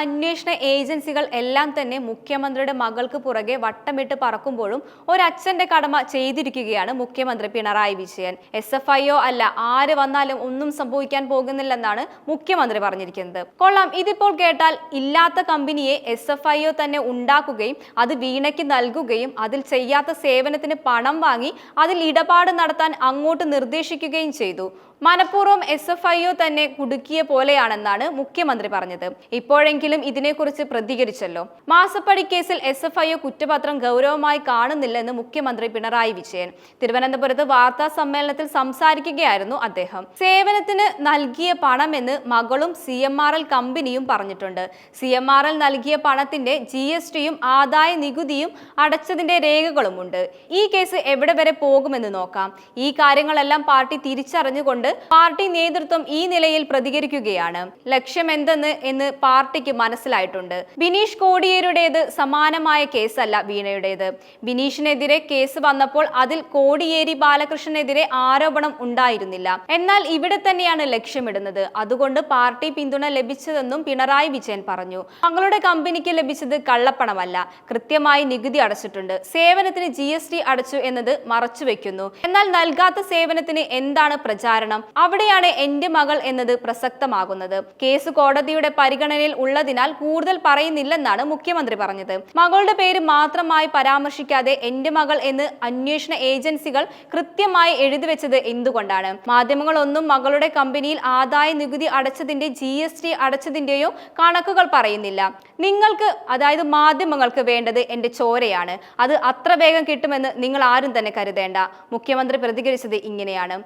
അന്വേഷണ ഏജൻസികൾ എല്ലാം തന്നെ മുഖ്യമന്ത്രിയുടെ മകൾക്ക് പുറകെ വട്ടമിട്ട് പറക്കുമ്പോഴും ഒരച്ഛന്റെ കടമ ചെയ്തിരിക്കുകയാണ് മുഖ്യമന്ത്രി Pinarayi Vijayan. S F I O അല്ല ആര് വന്നാലും ഒന്നും സംഭവിക്കാൻ പോകുന്നില്ലെന്നാണ് മുഖ്യമന്ത്രി പറഞ്ഞിരിക്കുന്നത്. കൊള്ളാം ഇതിപ്പോൾ കേട്ടാൽ ഇല്ലാത്ത കമ്പനിയെ എസ് എഫ് ഐ ഒ തന്നെ ഉണ്ടാക്കുകയും അത് വീണയ്ക്ക് നൽകുകയും അതിൽ ചെയ്യാത്ത സേവനത്തിന് പണം വാങ്ങി അതിൽ ഇടപാട് നടത്താൻ അങ്ങോട്ട് നിർദ്ദേശിക്കുകയും ചെയ്തു. മനഃപൂർവം എസ് എഫ് ഐ ഒ തന്നെ കുടുക്കിയ പോലെയാണെന്നാണ് മുഖ്യമന്ത്രി പറഞ്ഞത്. ഇപ്പോഴെങ്കിലും ഇതിനെക്കുറിച്ച് പ്രതികരിച്ചല്ലോ. മാസപ്പടി കേസിൽ എസ് എഫ് ഐ കുറ്റപത്രം ഗൗരവമായി കാണുന്നില്ലെന്ന് മുഖ്യമന്ത്രി പിണറായി വിജയൻ. തിരുവനന്തപുരത്ത് വാർത്താ സമ്മേളനത്തിൽ സംസാരിക്കുകയായിരുന്നു അദ്ദേഹം. സേവനത്തിന് നൽകിയ പണമെന്ന് മകളും സി എം ആർ എൽ കമ്പനിയും പറഞ്ഞിട്ടുണ്ട്. സി എം ആർ എൽ നൽകിയ പണത്തിന്റെ ജി എസ് ടിയും ആദായ നികുതിയും അടച്ചതിന്റെ രേഖകളുമുണ്ട്. ഈ കേസ് എവിടെ വരെ പോകുമെന്ന് നോക്കാം. ഈ കാര്യങ്ങളെല്ലാം പാർട്ടി തിരിച്ചറിഞ്ഞുകൊണ്ട് പാർട്ടി നേതൃത്വം ഈ നിലയിൽ പ്രതികരിക്കുകയാണ്. ലക്ഷ്യം എന്തെന്ന് എന്ന് പാർട്ടിക്ക് മനസ്സിലായിട്ടുണ്ട്. ബിനീഷ് കോടിയേരുടേത് സമാനമായ കേസല്ല വീണയുടേത്. ബിനീഷിനെതിരെ കേസ് വന്നപ്പോൾ അതിൽ കോടിയേരി ബാലകൃഷ്ണനെതിരെ ആരോപണം ഉണ്ടായിരുന്നില്ല. എന്നാൽ ഇവിടെ തന്നെയാണ് ലക്ഷ്യമിടുന്നത്. അതുകൊണ്ട് പാർട്ടി പിന്തുണ ലഭിച്ചതെന്നും പിണറായി വിജയൻ പറഞ്ഞു. തങ്ങളുടെ കമ്പനിക്ക് ലഭിച്ചത് കള്ളപ്പണമല്ല. കൃത്യമായി നികുതി അടച്ചിട്ടുണ്ട്. സേവനത്തിന് ജി എസ് ടി അടച്ചു എന്നത് മറച്ചുവെക്കുന്നു. എന്നാൽ നൽകാത്ത സേവനത്തിന് എന്താണ് പ്രചാരണം? അവിടെയാണ് എന്റെ മകൾ എന്നത് പ്രസക്തമാകുന്നത്. കേസ് കോടതിയുടെ പരിഗണനയിൽ ഉള്ളതിനാൽ കൂടുതൽ പറയുന്നില്ലെന്നാണ് മുഖ്യമന്ത്രി പറഞ്ഞത്. മകളുടെ പേര് മാത്രമായി പരാമർശിക്കാതെ എന്റെ മകൾ എന്ന് അന്വേഷണ ഏജൻസികൾ കൃത്യമായി എഴുതി വെച്ചത് എന്തുകൊണ്ടാണ്? മാധ്യമങ്ങളൊന്നും മകളുടെ കമ്പനിയിൽ ആദായ നികുതി അടച്ചതിന്റെ ജി എസ് ടി അടച്ചതിന്റെയോ കണക്കുകൾ പറയുന്നില്ല. നിങ്ങൾക്ക് അതായത് മാധ്യമങ്ങൾക്ക് വേണ്ടത് എന്റെ ചോരയാണ്. അത് അത്ര വേഗം കിട്ടുമെന്ന് നിങ്ങൾ ആരും തന്നെ കരുതേണ്ട. മുഖ്യമന്ത്രി പ്രതികരിച്ചത് ഇങ്ങനെയാണ്.